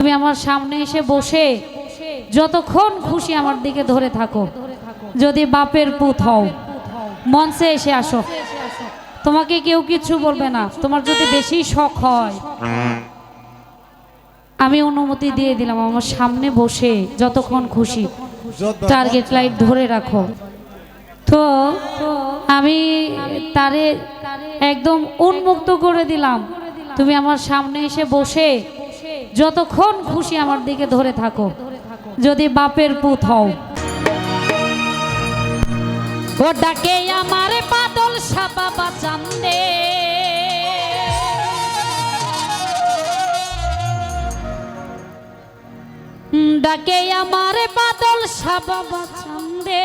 তুমি আমার সামনে এসে বসে যতক্ষণ খুশি আমার দিকে ধরে থাকো। যদি বাপের পুত হও, মঞ্চে এসে আসো। তোমাকে কেউ কিছু বলবে না। তোমার যদি বেশি শখ হয়, আমি অনুমতি দিয়ে দিলাম, আমার সামনে বসে যতক্ষণ খুশি টার্গেট লাইট ধরে রাখো। তো, আমি তারে একদম উন্মুক্ত করে দিলাম। তুমি আমার সামনে এসে বসে যতক্ষণ খুশি আমার দিকে ধরে থাকো। যদি বাপের পুত হও। ও ডাকে, আমার বাদল সাবাবা চান্দে। ডাকে, আমার বাদল সাবাবা চান্দে।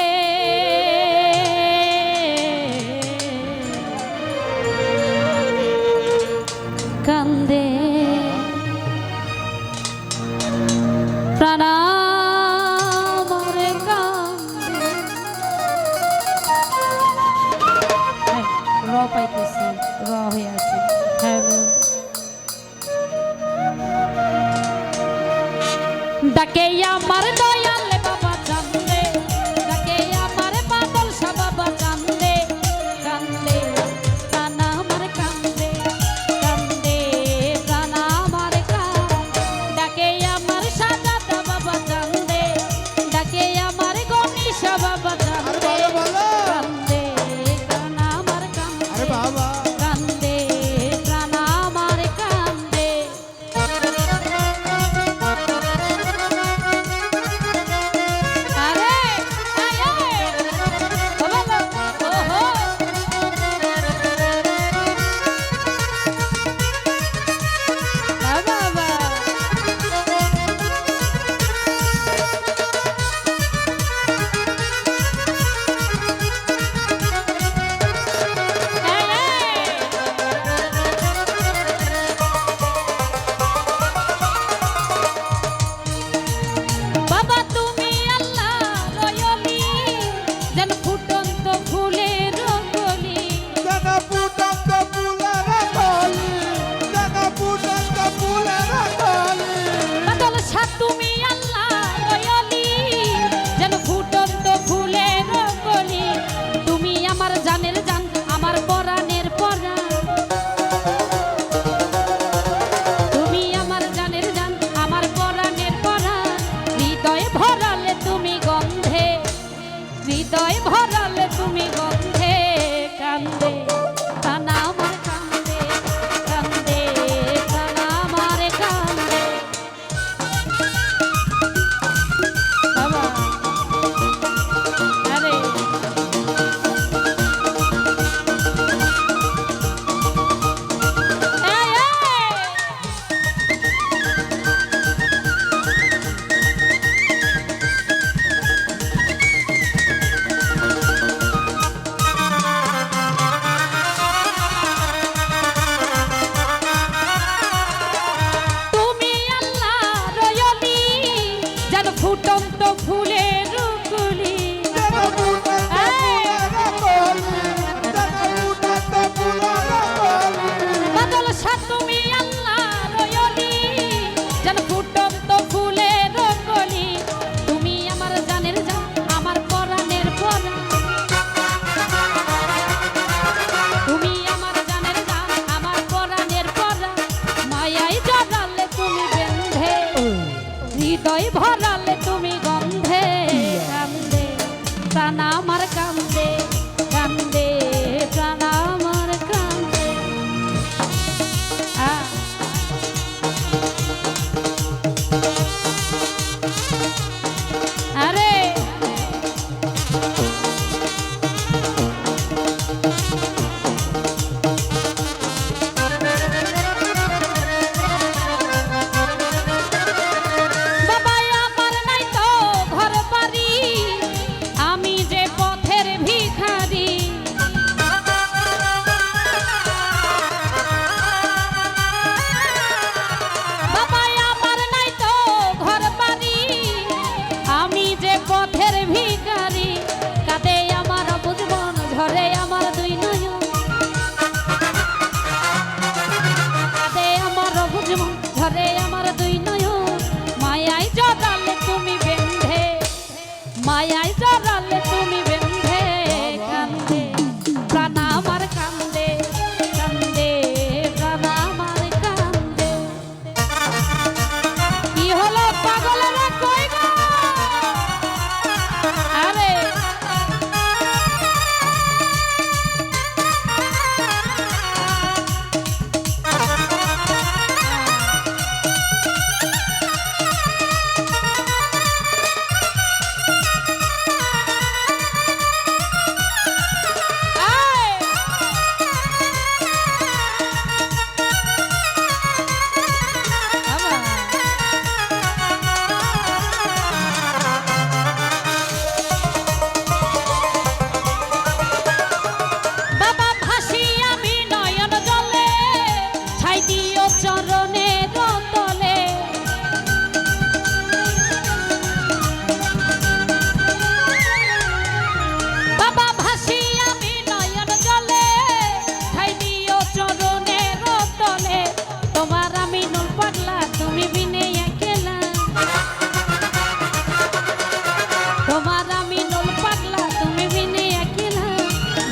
কান্দে। পাইতেছি র হয়ে আছে। হ্যালো ডাকে আমার হৃদয় ভরালে তুমি ফুটন্ত ফুলের কুলি হৃদয় ভরালে তুমি গন্ধে গন্ধে প্রাণ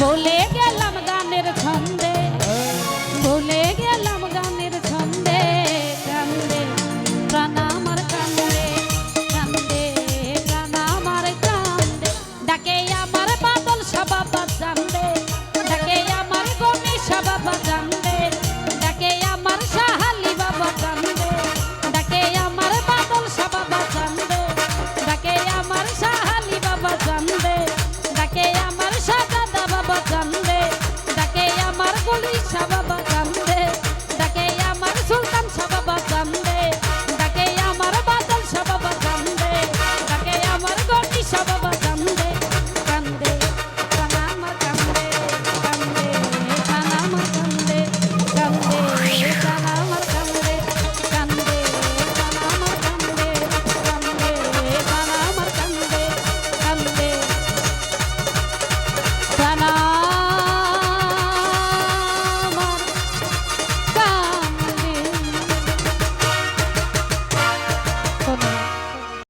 Chipotle.